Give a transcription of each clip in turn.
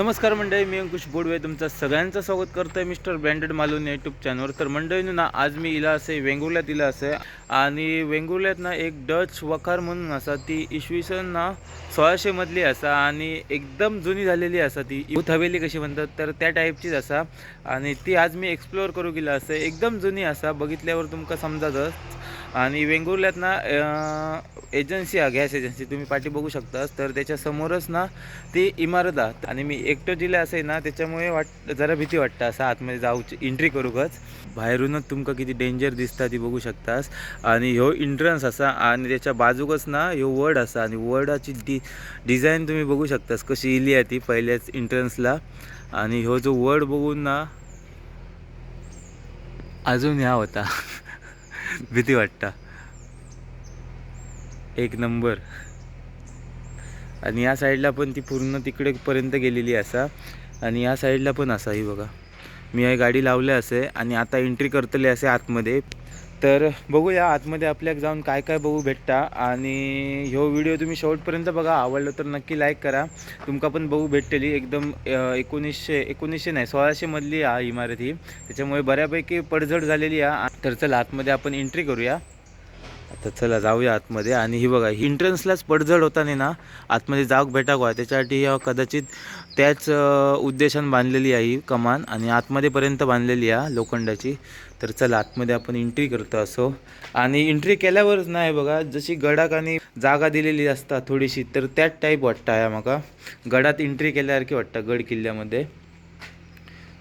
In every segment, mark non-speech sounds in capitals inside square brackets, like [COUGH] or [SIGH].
नमस्कार मंडळी मी अंकुश बोडवे तुमचं सगळ्यांचं स्वागत करतोय मिस्टर ब्रँडेड मालून यूट्यूब चॅनलवर तर मंडळीनं ना आज मी इला असे वेंगुर्ल्यात इला असे आणि वेंगुर्ल्यात ना एक डच वखार म्हणून असा ती इसवी सन ना सोळाशे मधली असा आणि एकदम जुनी झालेली असा ती युथ हवेली कशी म्हणतात तर त्या टाईपचीच असा आणि ती आज मी एक्सप्लोअर करू गेला असं. एकदम जुनी असा बघितल्यावर तुमका समजातच. आणि वेंगुर्ल्यात ना एजन्सी हा गॅस एजन्सी तुम्ही पाठी बघू शकता तर त्याच्यासमोरच ना ती इमारत आहे. आणि मी एकटं जिल्हा असे ना त्याच्यामुळे वाट जरा भीती वाटतं असं आतमध्ये जाऊची एंट्री करूकच. बाहेरूनच तुमका किती डेंजर दिसता ती बघू शकतास. आणि ह्यो एंट्रन्स असा आणि त्याच्या बाजूकच ना ह्यो वर्ड असा. आणि वर्डाची डि डिझाईन तुम्ही बघू शकतास. कशी इली आहे ती पहिल्याच एंट्रन्सला आणि ह्यो जो वर्ड बघून ना अजून ह्या होता. [LAUGHS] भीती वाटता. एक नंबर. आणि या साईडला पण ती पूर्ण तिकडे पर्यंत गेलेली असा. आणि या साईडला पण असा ही बघा. मी ही गाडी लावले असे आणि आता एंट्री करतले असे आतमध्ये. तर बघूया आतमध्ये आपल्याक जाऊन काय काय बघू भेटता. आणि ह्यो व्हिडिओ तुम्ही शेवटपर्यंत बघा. आवडलं तर नक्की लाईक करा. तुमका पण बघू भेटतेली. एकदम एकोणीसशे एकोणीसशे नाही सोळाशेमधली हा इमारत ही. त्याच्यामुळे बऱ्यापैकी पडझड झालेली आहे तर चला आतमध्ये आपण एंट्री करूया. तर चला जाऊया आतमध्ये. आणि ही बघा ही एंट्रन्सलाच पडझड होताना ना? आतमध्ये जाग भेटा त्याच्यासाठी ही कदाचित त्याच अ, उद्देशाने बांधलेली आहे ही कमान. आणि आतमध्येपर्यंत बांधलेली आहे लोखंडाची. तर चला आतमध्ये आपण एंट्री करतो असो. आणि एंट्री केल्यावरच नाही बघा जशी गडाक आणि जागा दिलेली असता थोडीशी तर त्याच टाईप वाटतं आहे माका. गडात एंट्री केल्यासारखी वाटतं गड किल्ल्यामध्ये.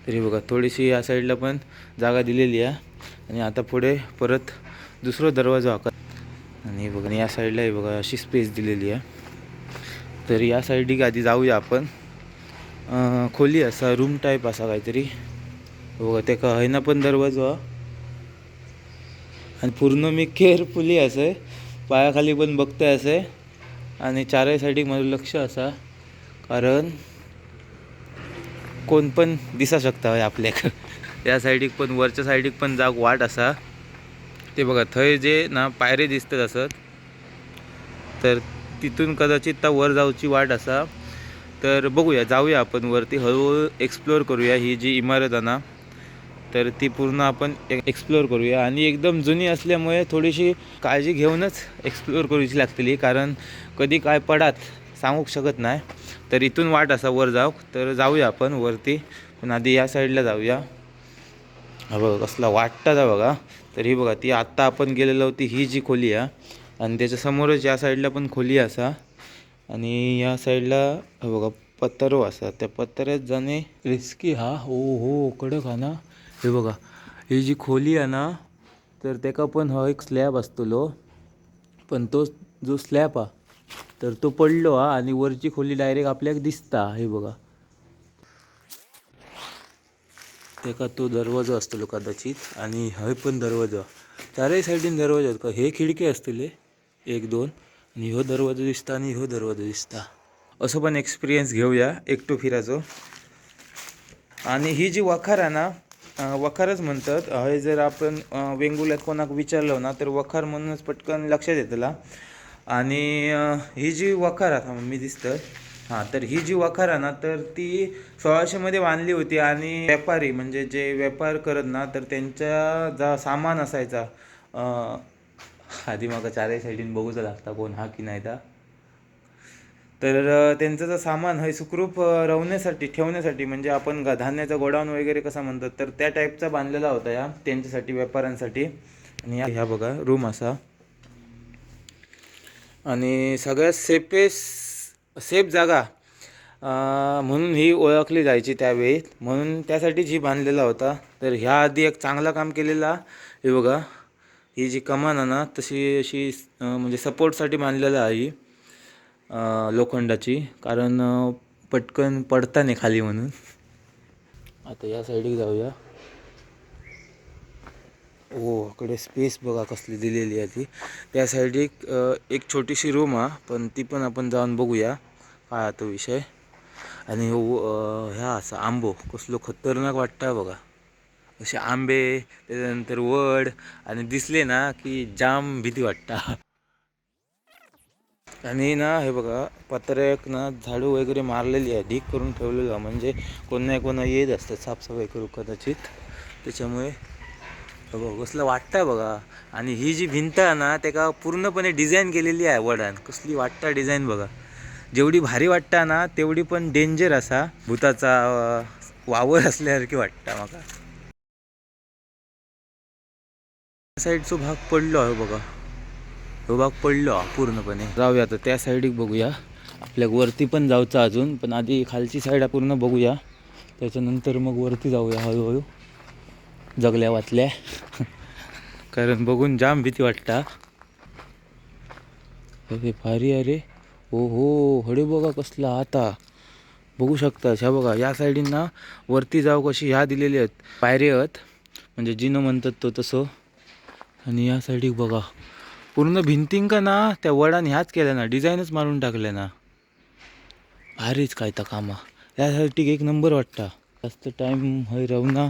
तरी बघा थोडीशी या साईडला पण जागा दिलेली आहे. आणि आता पुढे परत दुसरा दरवाजा आकार आणि बघा या साईडला आहे बघा अशी स्पेस दिलेली आहे. तर या साईडला आधी जाऊया आपण. खोली असा रूम टाईप असा काहीतरी. बघा ते का ना पण दरवाजा. आणि पूर्ण मी केअरफुली असं पायाखाली पण बघते असं. आणि चारही साईडीक माझं लक्ष असा. कारण कोण पण दिसा शकता होय आपल्याक या साईडीक पण वरच्या साईडीक पण जाग वाट असा. ते बघा थंय जे ना पायरे दिसतात असत तर तिथून कदाचित त्या वर जाऊची वाट असा. तर बघूया जाऊया आपण वरती हळूहळू एक्सप्लोअर करूया ही जी इमारत आहे ना तर ती पूर्ण आपण एक्सप्लोअर करूया. आणि एकदम जुनी असल्यामुळे थोडीशी काळजी घेऊनच एक्सप्लोअर करूची लागतली कारण कधी काय पडात सांगूक शकत नाही. तर इथून वाट असा वर जाऊ. तर जाऊया आपण वरती पण आधी या साईडला जाऊया. हा बघा कसला वाटता जा बघा. तर ही बघा ती आत्ता आपण गेलेलो होती ही जी खोली आहे आणि त्याच्यासमोरच या साईडला पण खोली असा. आणि या साईडला बघा पत्तरो हो असा. त्या पत्तऱ्यात जाणे रिस्की हा. हो हो कडक हा ना. हे बघा ही जी खोली आहे ना तर त्याका पण हा एक स्लॅब असतलो. पण तो जो स्लॅब हा तर तो पडलो हा आणि वरची खोली डायरेक्ट आपल्याक दिसता हे बघा. तेका तो दरवाजा आसतलो कदाचित आणि हय पण दरवाजा. चारही साईडीन दरवाजा का हे खिडकी आसतले एक दोन. आणि ह्यो दरवाजा दिसता आणि ह्यो दरवाजा दिसता. असं पण एक्सपिरियन्स घेऊया एकटो फिराचो आणि ही जी वखार आहे ना वखारच म्हणतात. हे जर आपण वेंगुल्यात कोणाक विचारलं ना तर वखार म्हणूनच पटकन लक्षात येतला. आणि ही जी वखार आता मी दिसतं हां तर ही जी वखार आहे ना तर ती सोळाशेमध्ये बांधली होती आणि व्यापारी म्हणजे जे व्यापार करत ना तर त्यांच्या जा सामान असायचा. आधी मग चारही साईडीन बघूचा लागता कोण हा की नाही तर त्यांचं जर सामान हे सुखरूप रवण्यासाठी राहण्यासाठी ठेवण्यासाठी म्हणजे आपण ग- धान्याचा गोडाऊन वगैरे कसा म्हणतात तर त्या टाईपचा बांधलेला होता या त्यांच्यासाठी व्यापाऱ्यांसाठी. आणि या- ह्या बघा रूम असा. आणि सगळ्यात सेफेस्ट सेफ जागा म्हणून ही ओळखली जायची त्यावेळी. म्हणून त्यासाठीच ही बांधलेला होता. तर ह्या आधी एक चांगला काम केलेला हे बघा. ही जी कमान आहे ना तशी अशी म्हणजे सपोर्टसाठी बांधलेलं आहे ही लोखंडाची. कारण पटकन पडता नाही खाली म्हणून. आता या साईडीक जाऊया. ओ इकडे स्पेस बघा कसली दिलेली आहे ती. त्या साईडीक एक छोटीशी रूम हा पण ती पण आपण जाऊन बघूया. हा तो विषय? आणि हो ह्या असा आंबो कसलो खतरनाक वाटता बघा. असे आंबे त्याच्यानंतर वड आणि दिसले ना की जाम भीती वाटता. आणि ना हे बघा पत्र्याक ना झाडू वगैरे मारलेली आहे ढीक करून ठेवलेलं म्हणजे कोण नाही येत असतं साफसफाई करू कदाचित. त्याच्यामुळे बघा कसलं वाटतं बघा. आणि ही जी भिंत आहे ना त्याका पूर्णपणे डिझाईन केलेली आहे वडान. कसली वाटतं डिझाईन बघा. जेवढी भारी वाटता ना तेवढी पण डेंजर असा. भूताचा वावर असल्यासारखी वाटता माका. साईडचा भाग पडलो आहे बघा. हो भाग पडलो हा पूर्णपणे. जाऊया आता त्या साईडीक बघूया. आपल्या वरती पण जाऊचं अजून पण आधी खालची साईड पूर्ण बघूया. त्याच्यानंतर मग वरती जाऊया हळूहळू. जगल्या वाचल्या. कारण बघून जाम भीती वाटता. अरे भारी अरे हो हो हडे बघा कसला आता. बघू शकता ह्या बघा या साईडींना वरती जाऊ कशी ह्या दिलेली आहेत. पायरे आहेत म्हणजे जिनं म्हणतात तो तसं. आणि या साईडीक बघा. पूर्ण भिंतींका ना त्या वडान ह्याच केल्या ना डिझाईनच मारून टाकल्या ना. भारीच काय तर कामा. यासाठी एक नंबर वाटता. जास्त टाईम हय राहू ना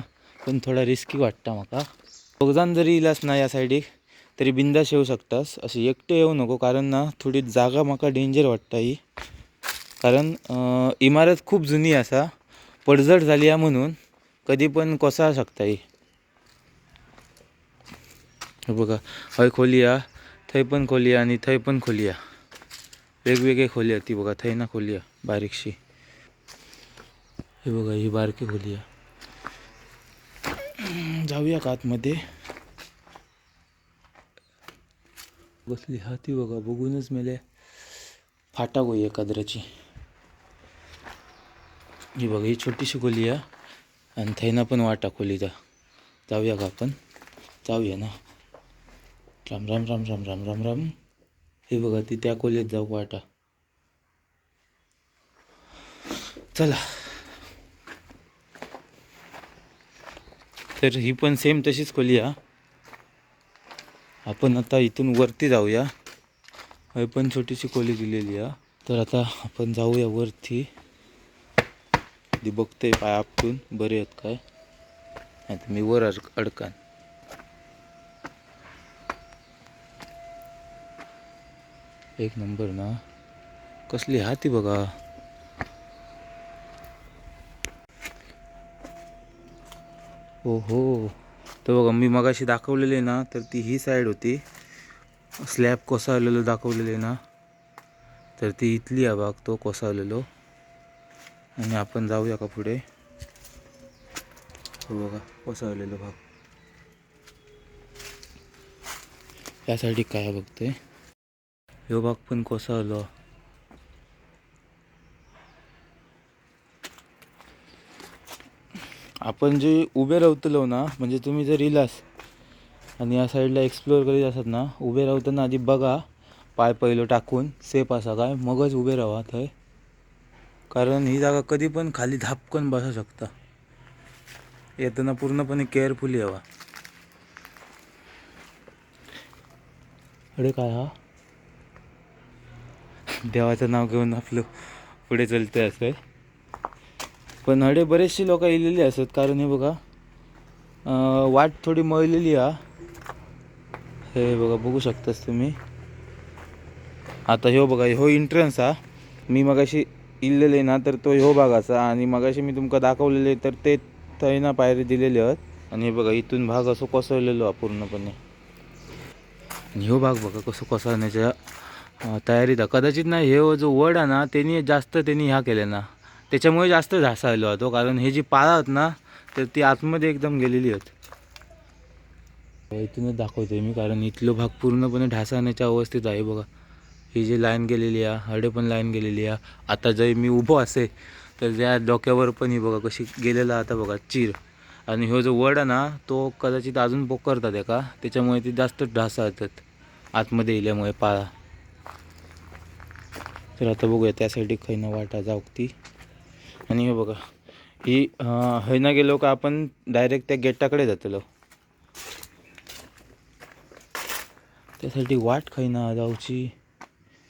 पण थोडा रिस्की वाटता माका. दोघजान जरी इलास ना या साईडीक. तरी बिंदास येऊ शकतास. अशी एकटे येऊ नको कारण ना थोडी जागा म्हाका डेंजर वाटता ही. कारण इमारत खूप जुनी असा पडझड झाली आहे म्हणून कधी पण कोसळू शकता ही. बघा हय खोली हा थंय पण खोली आणि थंय पण खोली हा वेगवेगळे खोली आहे ती बघा थंय ना खोली हा बारीकशी. हे बघा ही बारकी खोली आहे. जाऊया का आतमध्ये? बसली. हा ती बघा बघूनच मेले फाटा गोई एकाद्राची ही बघा ही छोटीशी खोली आहे. आणि थैना पण वाटा खोलीचा जाऊया का आपण? जाऊया ना. राम राम राम राम राम राम राम. हे बघा ती त्या खोलीत जाऊ वाटा? चला. तर ही पण सेम तशीच खोली आहे. आपण आता इथून वरती जाऊया. हे पण छोटीशी खोली दिलेली आहे. तर आता आपण जाऊया वरती. ती बघते पाय आपटून. बरे आहेत काय? नाही तर मी वर अडक अडकान. एक नंबर ना. कसली हाती बघा. हो हो तर बघा मी मगाशी दाखवलेली ना तर ती ही साईड होती. स्लॅब कोसळलेलं आहे ना. तर ती इथली आहे भाग तो कोसळलेलो. आणि आपण जाऊया का पुढे? हो बघा कोसळलेलो भाग यासाठी काय बघते? ह्यो भाग पण कोसळलो. आपण जे उभे राहतलो ना म्हणजे तुम्ही जर इलास आणि या साईडला एक्सप्लोअर करीत असत ना उभे राहताना आधी बघा पाय पहिलं टाकून सेफ असा काय मगच उभे राहा थंय. कारण ही जागा कधी पण खाली धापकन बसू शकता. येताना पूर्णपणे केअरफुली हवा अरे काय हा? देवाचं नाव घेऊन आपलं पुढे चलतंय असं पण हडे बरेचशी लोक इलेली असत कारण हे बघा वाट थोडी मळलेली हा. हे बघा बघू शकतास तुम्ही. आता ह्यो बघा ह्यो इंट्रन्स हा. मी मगाशी इल्लेले ना तर तो ह्यो भाग असा आणि मगाशी मी तुमका दाखवलेले तर ते थंय ना पायरी दिलेले आहेत. आणि हे बघा इथून भाग असो कोसळलेलो हा पूर्णपणे. आणि ह्यो भाग बघा कसं कोसळण्याच्या तयारीत कदाचित ना हे जो वड आहे ना त्यांनी जास्त त्यांनी ह्या केल्या ना. त्याच्यामुळे जास्त ढासाळलो होतो कारण हे जी पाळा आहेत ना तर ती आतमध्ये एकदम गेलेली आहेत. इथूनच दाखवतोय मी कारण इथलो भाग पूर्णपणे ढासाण्याच्या अवस्थेत आहे बघा. ही जी लाईन गेलेली आहे हडे पण लाईन गेलेली आहे. आता जर मी उभो असे तर त्या डोक्यावर पण ही बघा कशी गेलेला आता बघा चीर. आणि ह्यो जो वड आहे ना तो कदाचित अजून पोकरतात एका त्याच्यामुळे ती जास्त ढासाळतात आतमध्ये येल्यामुळे पाळा. तर आता बघूया त्यासाठी खैना वाटा जाऊ ती आणि हे बघा ही हैना गेलो का आपण डायरेक्ट त्या गेटाकडे जातलो. त्यासाठी वाट खैना जाऊची.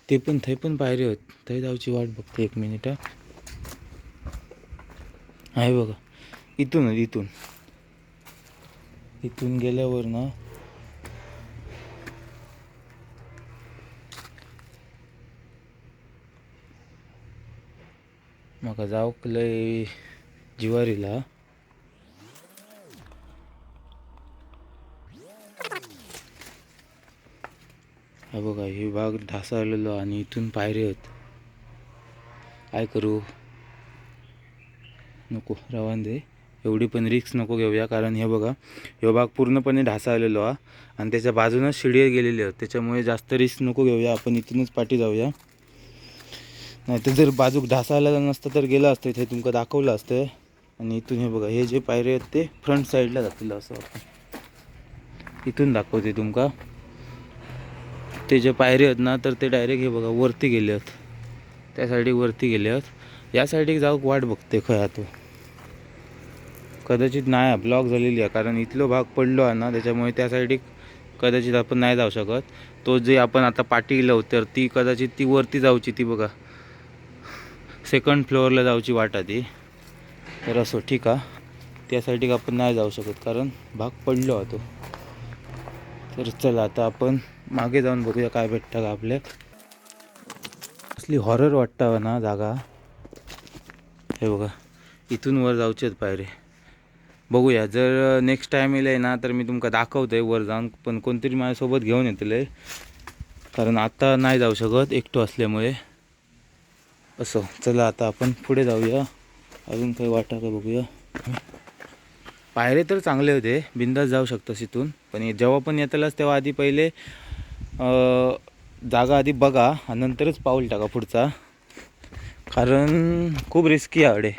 ते पण थंय पण पायरी होत. थंय जाऊची वाट बघते एक मिनिट आहे बघा. इथूनच इथून. इथून गेल्यावर ना म्हाका जाऊक लय जिवार येयला हा बघा ही बाग ढासळलेलो आणि इथून पायरे होत काय करू? नको रवान दे. एवढी पण रिक्स नको घेऊया कारण हे बघा हे भाग पूर्णपणे ढासळलेलो हा. आणि त्याच्या बाजूनच शिडी गेलेली आहेत. त्याच्यामुळे जास्त रिस्क नको घेऊया आपण इथूनच पाठी जाऊया. नाही तर जर बाजूक ढासायला नसतं तर गेलं असतं इथे तुमका दाखवलं असतं. आणि इथून हे बघा हे जे पायरे आहेत ते फ्रंट साईडला जातील असं वाटतं. इथून दाखवते तुमका. ते जे पायरे आहेत ना तर ते डायरेक्ट हे बघा वरती गेले आहेत. त्या साईडिक वरती गेले आहेत. या साईडिक जाऊक वाट बघते खया तो कदाचित नाही ब्लॉक झालेली आहे. कारण इथलो भाग पडलो आहे ना त्याच्यामुळे त्या साईडिक कदाचित आपण नाही जाऊ शकत. तो जे आपण आता पाठी गेलो तर ती कदाचित ती वरती जाऊची ती बघा. सेकंड फ्लोअरला जाऊची वाट आधी. तर असो ठीक आहे. त्या आपण नाही जाऊ शकत कारण भाग पडलो होतो तर चला आता आपण मागे जाऊन बघूया काय भेटतं का आपल्या असली हॉरर वाटतं ना जागा. हे बघा इथून वर जाऊचे आहेत पायरे बघूया जर नेक्स्ट टाईम येईल ना तर मी तुमका दाखवतोय वर जाऊन पण कोणतरी माझ्यासोबत घेऊन येतले कारण आता नाही जाऊ शकत एकटो असल्यामुळे. असं चला आता आपण पुढे जाऊया. अजून काही वाटा का बघूया. पायरे तर चांगले होते बिंदास जाऊ शकतोस इथून. पण जेव्हा पण येतलास तेव्हा आधी पहिले जागा आधी बघा आणि नंतरच पाऊल टाका पुढचा. कारण खूप रिस्की आवडे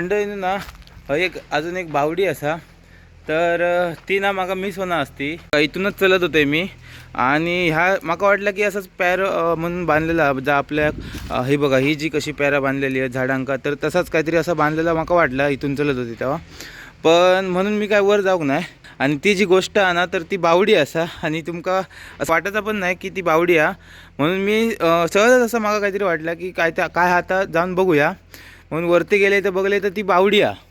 मंडळीनं ना एक अजून एक बावडी असा. तर ती ना म्हाका मिस होना असती. इथूनच चलत होते मी. आणि ह्या म्हाका वाटलं की असंच पॅर म्हणून बांधलेला जा आपल्या हे ही बघा ही जी कशी पॅरा बांधलेली आहे झाडांका तर तसाच काहीतरी असं बांधलेला म्हाका वाटलं इथून चलत होती तेव्हा. पण म्हणून मी काय वर जाऊक नाही. आणि ती जी गोष्ट आहे ना तर ती बावडी असा. आणि तुमका असं वाटायचं पण नाही की ती बावडी आहे म्हणून मी सहजच असं म्हाका काहीतरी वाटलं की काय त्या काय आता जाऊन बघूया. म्हणून वरती गेले तर बघले तर ती बावडी आहे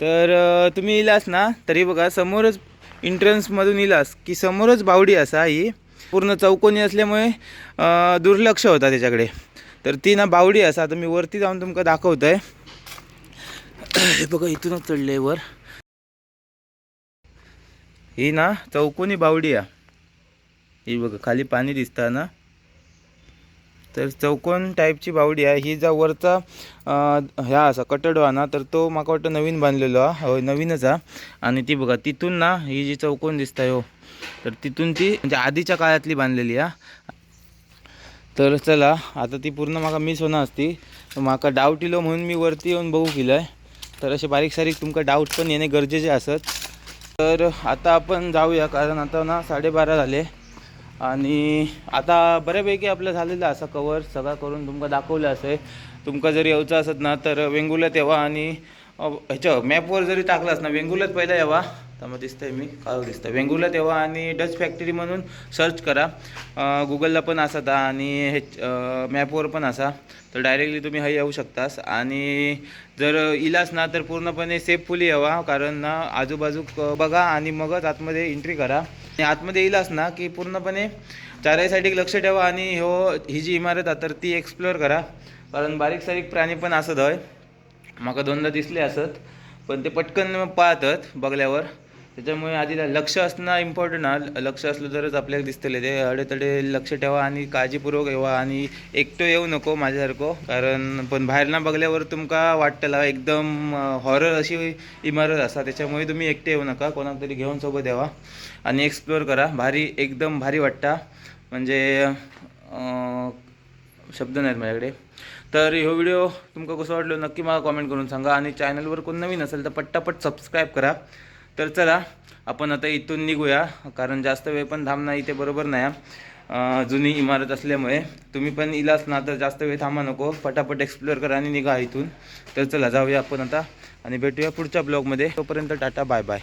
तर तुम्ही इलास ना तरी बघा समोरच इंट्रन्समधून इलास की समोरच बावडी असा ही पूर्ण चौकोनी असल्यामुळे दुर्लक्ष होता त्याच्याकडे. तर ती ना बावडी असा आता मी वरती जाऊन तुमका दाखवतोय. हे बघा इथूनच चढले वर. ही ना चौकोनी बावडी आहे. ही बघा खाली पाणी दिसता ना तर चौकोन टाईपची बावडी आहे. ही जा वरचा ह्या असा कटडो ना तर तो माका वाटतं नवीन बांधलेलो हा. होय नवीनच हा. आणि ती बघा तिथून ना ही जी चौकोन दिसता हो तर तिथून ती म्हणजे आधीच्या काळातली बांधलेली हा. तर चला आता ती पूर्ण म्हाका मिस होणार असती. तर माका डाऊट इलो म्हणून मी वरती येऊन बघू केलं तर असे बारीक सारीक तुमका डाऊट पण येणे गरजेचे असत. तर आता आपण जाऊया कारण आता ना साडेबारा झाले. आणि आता बऱ्यापैकी आपलं झालेलं असं कवर सगळं करून तुमका दाखवलं असे तुमका जर यायचं असत ना तर वेंगुर्ल्यात यावा आणि ह्याच्या मॅपवर जरी टाकलास ना वेंगुर्ल्यात पहिला यावा. तर मग दिसतंय मी काळ दिसतं वेंगुर्ल्यात यावा आणि डच फॅक्टरी म्हणून सर्च करा. गुगलला पण असा आणि हे मॅपवर पण असा. तर डायरेक्टली तुम्ही हा येऊ शकतास. आणि जर इलास ना तर पूर्णपणे सेफफुली यावा. कारण ना आजूबाजू बघा आणि मगच आतमध्ये एंट्री करा. आणि आतमध्ये येईलास ना की पूर्णपणे चारही साईडीक लक्ष ठेवा आणि हो ही जी इमारत आहे तर ती एक्सप्लोअर करा. कारण बारीक सारीक प्राणी पण असत हय म्हाका दोनदा दिसले असत पण ते पटकन पळतात बघल्यावर. त्याच्यामुळे आधी लक्ष असणं इम्पॉर्टंट हा लक्ष असलं तरच आपल्याला दिसतले ते. अडेतडे लक्ष ठेवा आणि काळजीपूर्वक येवा आणि एकटो येऊ नको माझ्यासारखं. कारण पण बाहेरना बघल्यावर तुमका वाटतला एकदम हॉरर अशी इमारत असा त्याच्यामुळे तुम्ही एकटे येऊ नका. कोणाक तरी घेऊन सोबत यावा आणि एक्सप्लोअर करा. भारी एकदम भारी वाटता. म्हणजे शब्द नाहीत माझ्याकडे. तर ह्यो व्हिडिओ तुमका कसं वाटलो नक्की मला कॉमेंट करून सांगा आणि चॅनलवर कोण नवीन असेल तर पट्टापट सबस्क्राईब करा. तर चला आपण आता इथून निघूया कारण जास्त वेळ पण थांबणं इथे बरोबर नाही. जुनी इमारत असल्यामुळे तुम्ही पण इलाच ना तर जास्त वेळ थांबा नको. पटापट एक्सप्लोअर करा आणि निघा इथून. तर चला जाऊया आपण आता आणि भेटूया पुढच्या ब्लॉगमध्ये तोपर्यंत टाटा बाय बाय